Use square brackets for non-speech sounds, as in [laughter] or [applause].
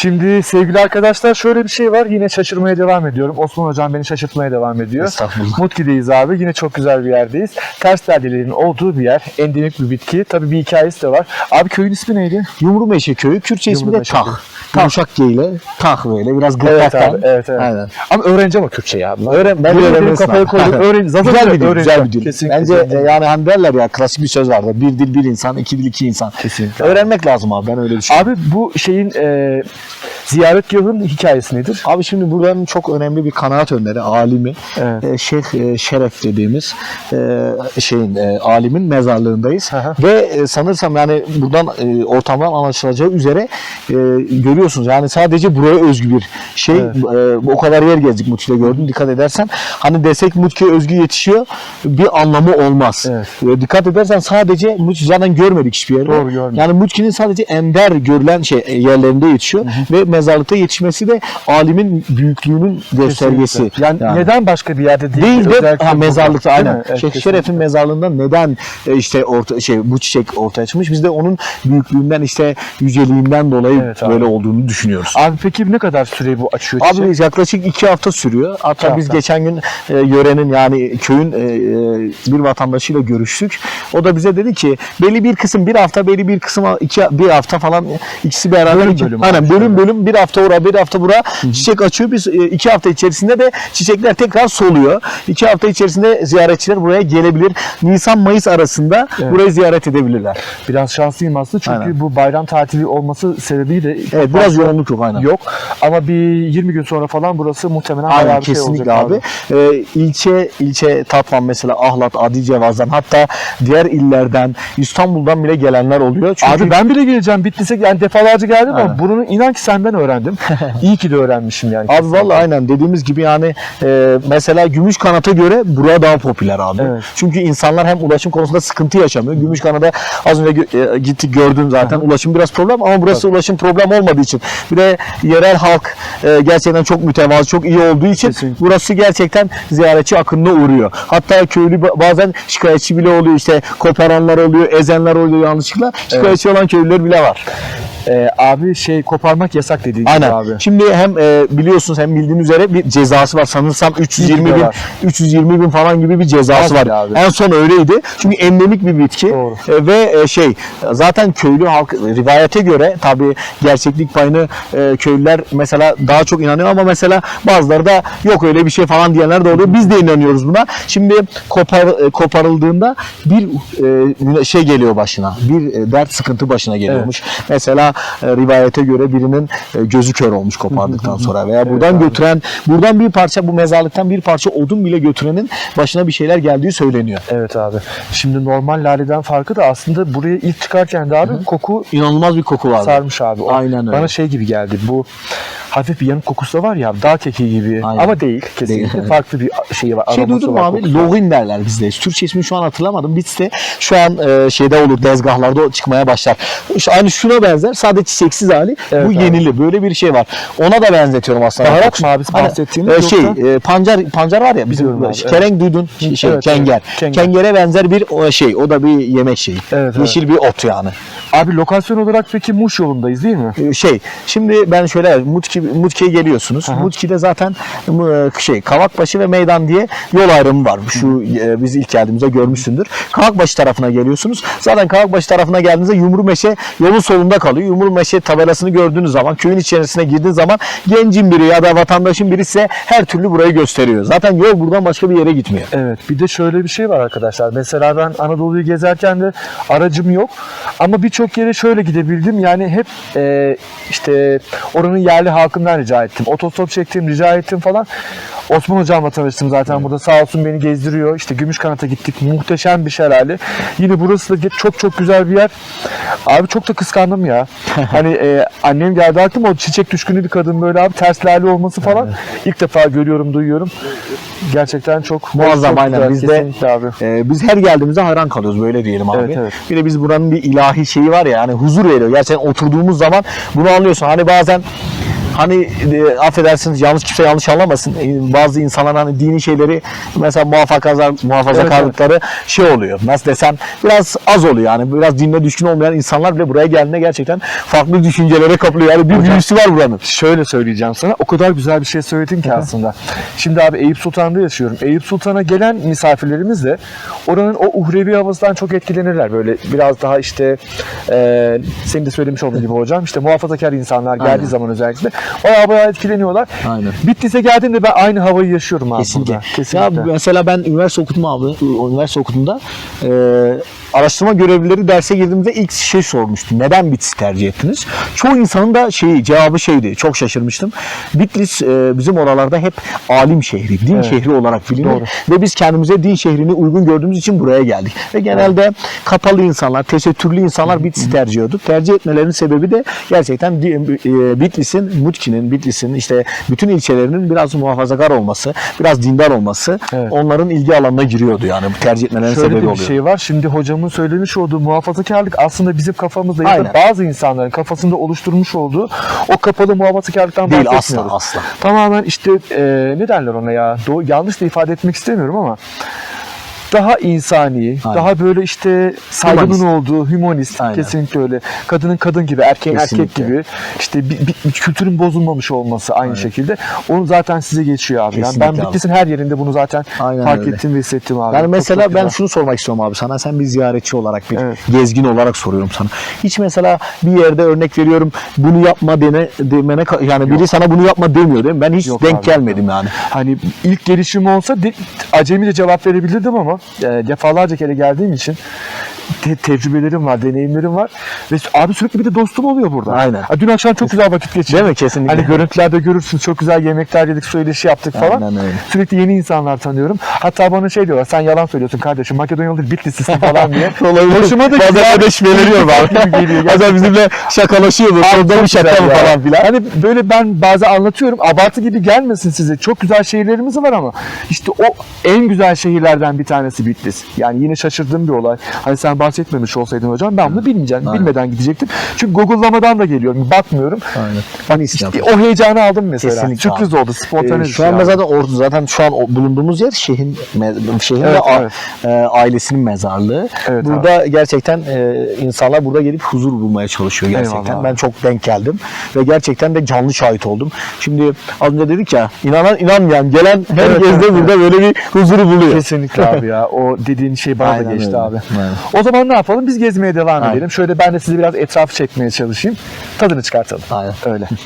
Şimdi sevgili arkadaşlar şöyle bir şey var. Yine şaşırmaya devam ediyorum. Osman Hocam beni şaşırtmaya devam ediyor. Estağfurullah. Mutki'deyiz abi. Yine çok güzel bir yerdeyiz. Ters derdelerin olduğu bir yer. Endemik bir bitki. Tabii bir hikayesi de var. Abi köyün ismi neydi? Yumru Meşe Köyü. Kürtçe ismi de Yumrumeşe Tah. Köyü. Yumuşak G ile Tah böyle biraz Evet gırtlaktan. abi. Evet evet. Aynen. Ama öğreneceğim o Kürtçeyi abi. Öğren, ben benim öğrenirsin kafaya koydum. [laughs] Öğren, zaten güzel bir dil, öğreneceğim. güzel bir dil. Kesinlikle. Bence e, yani hani derler ya klasik bir söz vardı. Bir dil bir insan, iki dil iki insan. Kesinlikle. Öğrenmek lazım abi ben öyle düşünüyorum. Abi bu şeyin e, ziyaretgahın hikayesi nedir? Abi şimdi buranın çok önemli bir kanaat önderi, alimi, Evet. e, Şeyh e, Şeref dediğimiz e, şeyin e, alimin mezarlığındayız. Hı hı. Ve e, sanırsam yani buradan e, ortamdan anlaşılacağı üzere e, görüyorsunuz. Yani sadece buraya özgü bir şey. Evet. E, o kadar yer gezdik Mutki'de gördüm. Dikkat edersen hani desek Mutki'ye özgü yetişiyor bir anlamı olmaz. Evet. E, dikkat edersen sadece Mutki zaten görmedik hiçbir yerde. Doğru, görmedik. Yani Mutki'nin sadece ender görülen şey e, yerlerinde yetişiyor ve mezarlıkta yetişmesi de alimin büyüklüğünün göstergesi. Kesinlikle. Yani, Yani. neden başka bir yerde değil? Değil de ha, mezarlıkta Değil aynen. Evet, Şeyh. Şeref'in mezarlığında neden e, işte orta şey bu çiçek ortaya çıkmış? Biz de onun büyüklüğünden işte yüceliğinden dolayı Evet abi. böyle olduğunu düşünüyoruz. Abi peki ne kadar süre bu açıyor çiçek? Abi yaklaşık iki hafta sürüyor. Hatta İki biz hafta. geçen gün e, yörenin yani köyün e, e, bir vatandaşıyla görüştük. O da bize dedi ki belli bir kısım bir hafta belli bir kısım iki bir hafta falan ikisi beraber Bölüm iki- bölüm aynen abi. Bölüm bölüm bir hafta oraya bir hafta bura çiçek açıyor. Biz e, iki hafta içerisinde de çiçekler tekrar soluyor. İki hafta içerisinde ziyaretçiler buraya gelebilir. Nisan Mayıs arasında Evet. burayı ziyaret edebilirler. Biraz şanslıyım aslında çünkü Aynen. bu bayram tatili olması sebebiyle Evet biraz yoğunluk yok aynen. yok. Ama bir 20 gün sonra falan burası muhtemelen Aynen bayağı bir şey olacak abi. Ee, ilçe ilçe Tatvan mesela Ahlat, Adicevaz'dan hatta diğer illerden İstanbul'dan bile gelenler oluyor. Çünkü Abi ben bile geleceğim bitmese yani defalarca geldim ama bunu inan ki senden öğrendim. [laughs] İyi ki de öğrenmişim yani. Abi vallahi aynen dediğimiz gibi yani e, mesela gümüş kanata göre buraya daha popüler abi. Evet. Çünkü insanlar hem ulaşım konusunda sıkıntı yaşamıyor. Gümüş kanada az önce gö- e, gittik gördün zaten ulaşım biraz problem ama burası ulaşım problem olmadığı için bir de yerel halk e, gerçekten çok mütevazı, çok iyi olduğu için Kesinlikle. burası gerçekten ziyaretçi akınına uğruyor. Hatta köylü ba- bazen şikayetçi bile oluyor işte koparanlar oluyor, ezenler oluyor yanlışlıkla. Şikayetçi olan köylüler bile var. Ee, abi şey koparmak yasak dediğin gibi Aynen. abi. Şimdi hem e, biliyorsunuz hem bildiğiniz üzere bir cezası var. Sanırsam 320 bin, var. 320 bin falan gibi bir cezası Var var. abi. En son öyleydi. Çünkü endemik bir bitki Doğru. E, ve e, şey zaten köylü halk rivayete göre tabii gerçeklik payını e, köylüler mesela daha çok inanıyor ama mesela bazıları da yok öyle bir şey falan diyenler de oluyor. Biz de inanıyoruz buna. Şimdi kopar e, koparıldığında bir e, şey geliyor başına. Bir e, dert sıkıntı başına geliyormuş. Mesela e, rivayete göre birinin e, gözü kör olmuş kopardıktan sonra veya buradan götüren buradan bir parça bu mezarlıktan bir parça odun bile götürenin başına bir şeyler geldiği söyleniyor. Evet abi. Şimdi normal laleden farkı da aslında buraya ilk çıkarken de abi koku İnanılmaz bir koku var. sarmış abi. O Aynen öyle. Bana şey gibi geldi. Bu hafif bir yanık kokusu da var ya dağ keki gibi. Aynen. Ama değil kesinlikle. Değil. [laughs] Farklı bir şeyi var. Şey duydun mu abi? Login derler bizde. Türkçe ismini şu an hatırlamadım. Bitse şu an e, şeyde olur dezgahlarda çıkmaya başlar. Şu, aynı şuna benzer. Sadece çiçeksiz hali. Evet Bu abi. Yenili. Böyle bir şey var. Ona da benzetiyorum aslında. Baharat mı abi Hani, bahsettiğimiz e, şey yoksa? e, pancar pancar var ya bizim Biliyorum abi, kerenk duydun şey evet, kenger. evet, kenger. Kengere benzer bir o şey. O da bir yemek şeyi. Evet, Yeşil bir ot yani. Abi lokasyon olarak peki Muş yolundayız değil mi? Ee, şey şimdi ben şöyle Mutki Mutki'ye geliyorsunuz. Aha. Mutki'de zaten e, şey Kavakbaşı ve Meydan diye yol ayrımı var. Şu e, biz ilk geldiğimizde görmüşsündür. Kavakbaşı tarafına geliyorsunuz. Zaten Kavakbaşı tarafına geldiğinizde Yumrumeşe yolun solunda kalıyor. Yumrumeşe tabelasını gördüğünüz zaman köyün içerisine girdiğiniz zaman gencin biri ya da vatandaşın biri size her türlü burayı gösteriyor. Zaten yol buradan başka bir yere gitmiyor. Evet. Bir de şöyle bir şey var arkadaşlar. Mesela ben Anadolu'yu gezerken de aracım yok. Ama birçok yere şöyle gidebildim. Yani hep e, işte oranın yerli halkından rica ettim. Otostop çektim, rica ettim falan. Osman hocamla tanıştım zaten burada. Sağ olsun beni gezdiriyor. İşte Gümüşkanat'a gittik. Muhteşem bir şelale. Yine burası da çok çok güzel bir yer. Abi çok da kıskandım ya. [laughs] hani e, annem geldi aklıma o çiçek düşkünü bir kadın böyle abi ters lale olması falan. İlk defa görüyorum, duyuyorum. Gerçekten çok Muazzam, çok aynen. Biz de- abi. Ee, biz her geldiğimizde hayran kalıyoruz böyle diyelim abi. Evet, evet. Bir de biz buranın bir ilahi şeyi var ya yani huzur veriyor. Gerçekten oturduğumuz zaman bunu anlıyorsun. Hani bazen hani e, affedersiniz yanlış kimse yanlış anlamasın. E, bazı insanlar hani dini şeyleri mesela muhafazakar muhafazakarlıkları şey oluyor. Nasıl desem biraz az oluyor yani. Biraz dinle düşkün olmayan insanlar bile buraya geldiğinde gerçekten farklı düşüncelere kapılıyor. Yani bir büyüsü var buranın. Şöyle söyleyeceğim sana. O kadar güzel bir şey söyledin ki aslında. Şimdi abi Eyüp Sultan'da yaşıyorum. Eyüp Sultan'a gelen misafirlerimiz de oranın o uhrevi havasından çok etkilenirler. Böyle biraz daha işte e, senin de söylemiş olduğun gibi hocam işte muhafazakar insanlar geldiği Aynen. zaman özellikle bayağı bayağı etkileniyorlar. Aynen. Bitlis'e geldiğimde ben aynı havayı yaşıyorum abi Kesinlikle. burada. Kesinlikle. Ya mesela ben üniversite okudum abi. Üniversite okuduğumda e, araştırma görevlileri derse girdiğimde ilk şey sormuştum. Neden Bitlis tercih ettiniz? Çoğu insanın da şeyi cevabı şeydi. Çok şaşırmıştım. Bitlis e, bizim oralarda hep alim şehri, din Evet. şehri olarak bilinir. Doğru. Ve biz kendimize din şehrini uygun gördüğümüz için buraya geldik. Ve genelde kapalı insanlar, tesettürlü insanlar Bitlis'i tercih ediyordu. Tercih etmelerinin sebebi de gerçekten e, Bitlis'in, Mutki'nin, Bitlis'in işte bütün ilçelerinin biraz muhafazakar olması, biraz dindar olması Evet. onların ilgi alanına giriyordu yani. Bu tercih etmelerinin Şöyle sebebi de bir oluyor. şey var. Şimdi hocamın söylemiş olduğu muhafazakarlık aslında bizim kafamızda ya da Aynen. bazı insanların kafasında oluşturmuş olduğu o kapalı muhafazakarlıktan Değil bahsetmiyoruz. asla asla. Tamamen işte e, ne derler ona ya? Doğru, yanlış da ifade etmek istemiyorum ama daha insani, Aynen. daha böyle işte saygının Hümanist. olduğu, hümanist, Aynen. kesinlikle öyle. Kadının kadın gibi, erkeğin erkek Kesinlikle. gibi. işte bir, bir- bir kültürün bozulmamış olması aynı şekilde. Onu zaten size geçiyor abi. Yani ben. Bitlis'in her yerinde bunu zaten Aynen fark öyle. ettim ve hissettim abi. Yani Çok, mesela çok ben güzel. şunu sormak istiyorum abi sana. Sen bir ziyaretçi olarak, bir Evet. gezgin olarak soruyorum sana. Hiç mesela bir yerde örnek veriyorum bunu yapma dene, demene yani biri sana bunu yapma demiyor değil mi? Ben hiç Yok denk abi, gelmedim yani. Hani ilk gelişim olsa de, acemice cevap verebilirdim ama defalarca kere geldiğim için te- tecrübelerim var, deneyimlerim var ve abi sürekli bir de dostum oluyor burada. Aynen. Ha, dün akşam çok güzel vakit geçirdik. Değil mi? Kesinlikle. Hani görüntülerde görürsün çok güzel yemekler yedik, söyleşi yaptık falan. Aynen öyle. Sürekli yeni insanlar tanıyorum. Hatta bana şey diyorlar sen yalan söylüyorsun kardeşim Makedonyalı değil Bitlislisin falan diye. [laughs] Olabilir. Hoşuma da Bazen güzel- öyle şüpheleniyor [laughs] gibi abi. Bazen bizimle şakalaşıyordu. Orada bir şaka mı falan filan. Hani böyle ben bazen anlatıyorum. Abartı gibi gelmesin size. Çok güzel şehirlerimiz var ama işte o en güzel şehirlerden bir tanesi Bitlis. Yani yine şaşırdığım bir olay. Hani sen bahsetmemiş olsaydın hocam ben bunu bilmeyeceğim. Aynen. Bilmeden gidecektim. Çünkü Google'lamadan da geliyorum. Bakmıyorum. Aynen. Ben İşte o heyecanı aldım mesela. Kesinlikle Sürpriz oldu. Spontane Ee, şu şey an abi. zaten orada zaten şu an bulunduğumuz yer şehrin şehrin Evet, ve a- evet. e, ailesinin mezarlığı. Evet burada gerçekten e, insanlar burada gelip huzur bulmaya çalışıyor gerçekten. Eyvallah abi. Ben çok denk geldim ve gerçekten de canlı şahit oldum. Şimdi az önce dedik ya inanan inanmayan gelen herkes de burada böyle bir huzuru buluyor. Kesinlikle abi ya. O dediğin şey bana da Aynen geçti öyle. abi. Aynen. O zaman ne yapalım? Biz gezmeye devam Aynen. edelim. Şöyle ben de size biraz etrafı çekmeye çalışayım. Tadını çıkartalım. Aynen. Öyle. [laughs]